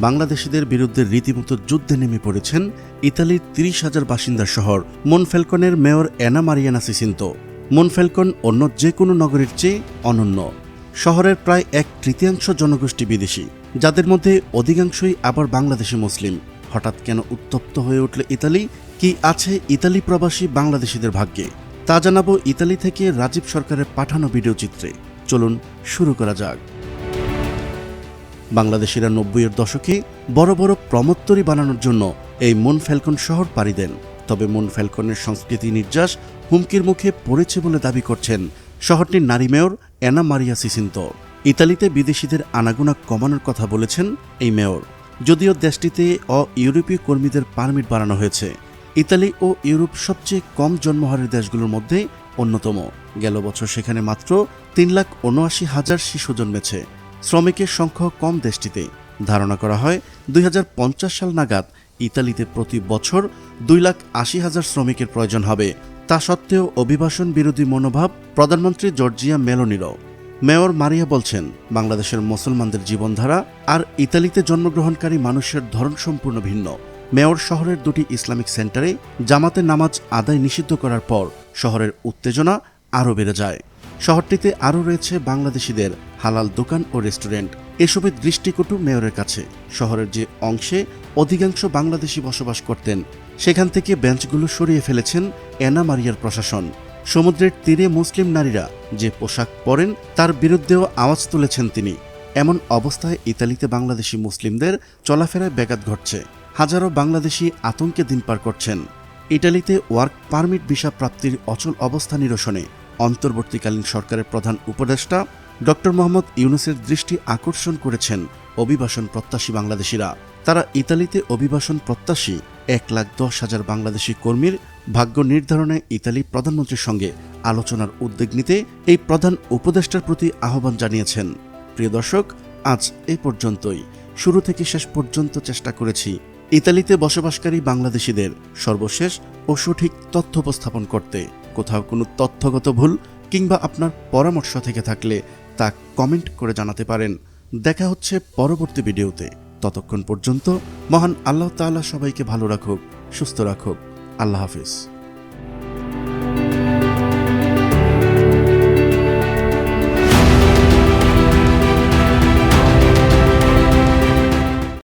বাংলাদেশিদের বিরুদ্ধে রীতিমতো যুদ্ধে নেমে পড়েছেন ইতালির তিরিশ হাজার বাসিন্দা শহর মনফেলকনের mayor Anna Mariana Cisint Monfalcone অন্য যে কোনো নগরীর চেয়ে অনন্য। শহরের প্রায় এক তৃতীয়াংশ জনগোষ্ঠী বিদেশি, যাদের মধ্যে অধিকাংশই আবার বাংলাদেশি মুসলিম। হঠাৎ কেন উত্তপ্ত হয়ে উঠল ইতালি? কি আছে ইতালি প্রবাসী বাংলাদেশিদের ভাগ্যে? তা জানাব ইতালি থেকে রাজীব সরকারের পাঠানো ভিডিও চিত্রে। চলুন শুরু করা যাক। বাংলাদেশিরা নব্বইয়ের দশকে বড় বড় প্রমত্তরি বানানোর জন্য এই মন ফ্যালকন শহর পাড়ি দেন। তবে মন ফ্যালকনের সংস্কৃতি নির্যাস হুমকির মুখে পড়েছে বলে দাবি করছেন শহরটির নারী মেয়র অ্যানা মারিয়া সিসিন্ত। ইতালিতে বিদেশিদের আনাগোনা কমানোর কথা বলেছেন এই মেয়র। যদিও দেশটিতে অ ইউরোপীয় কর্মীদের পারমিট বাড়ানো হয়েছে, ইতালি ও ইউরোপ সবচেয়ে কম জন্মহারের দেশগুলোর মধ্যে অন্যতম। গেল বছর সেখানে মাত্র তিন লাখ উনআশি হাজার শিশু জন্মেছে। শ্রমিকের সংখ্যা কম দেশটিতে। ধারণা করা হয়, দুই হাজার পঞ্চাশ সাল নাগাদ ইতালিতে প্রতি বছর দুই লাখ আশি হাজার শ্রমিকের প্রয়োজন হবে। তা সত্ত্বেও অভিবাসন বিরোধী মনোভাব প্রধানমন্ত্রী জর্জিয়া মেলোনিরও। মেয়র মারিয়া বলছেন, বাংলাদেশের মুসলমানদের জীবনধারা আর ইতালিতে জন্মগ্রহণকারী মানুষের ধরন সম্পূর্ণ ভিন্ন। মেয়র শহরের দুটি ইসলামিক সেন্টারে জামাতে নামাজ আদায় নিষিদ্ধ করার পর শহরের উত্তেজনা আরও বেড়ে যায়। শহরটিতে আরও রয়েছে বাংলাদেশিদের হালাল দোকান ও রেস্টুরেন্ট এসবের দৃষ্টিকটু মেয়রের কাছে। শহরের যে অংশে অধিকাংশ বাংলাদেশি বসবাস করতেন, সেখান থেকে বেঞ্চগুলো সরিয়ে ফেলেছেন এনা মারিয়ার প্রশাসন। সমুদ্রের তীরে মুসলিম নারীরা যে পোশাক পরেন, তার বিরুদ্ধেও আওয়াজ তুলেছেন তিনি। এমন অবস্থায় ইতালিতে বাংলাদেশি মুসলিমদের চলাফেরায় ব্যাঘাত ঘটছে। হাজারো বাংলাদেশি আতঙ্কে দিন পার করছেন। ইটালিতে ওয়ার্ক পারমিট ভিসা প্রাপ্তির অচল অবস্থা নিরসনে অন্তর্বর্তীকালীন সরকারের প্রধান উপদেষ্টা ডক্টর মোহাম্মদ ইউনুসের দৃষ্টি আকর্ষণ করেছেন অভিবাসন প্রত্যাশী বাংলাদেশিরা। তারা ইতালিতে অভিবাসন প্রত্যাশী এক লাখ দশ হাজার বাংলাদেশি কর্মীর ভাগ্য নির্ধারণে ইতালি প্রধানমন্ত্রীর সঙ্গে আলোচনার উদ্যোগ নিতে এই প্রধান উপদেষ্টার প্রতি আহ্বান জানিয়েছেন। প্রিয় দর্শক, আজ এ পর্যন্তই। শুরু থেকে শেষ পর্যন্ত চেষ্টা করেছি ইতালিতে বসবাসকারী বাংলাদেশিদের সর্বশেষ ও সঠিক তথ্য উপস্থাপন করতে। কোথাও কোনো তথ্যগত ভুল কিংবা আপনার পরামর্শ থেকে থাকলে তা কমেন্ট করে জানাতে পারেন। দেখা হচ্ছে পরবর্তী ভিডিওতে। ততক্ষণ পর্যন্ত মহান আল্লাহ তাল্লাহ সবাইকে ভালো রাখুক, সুস্থ রাখুক। আল্লাহ হাফিজ।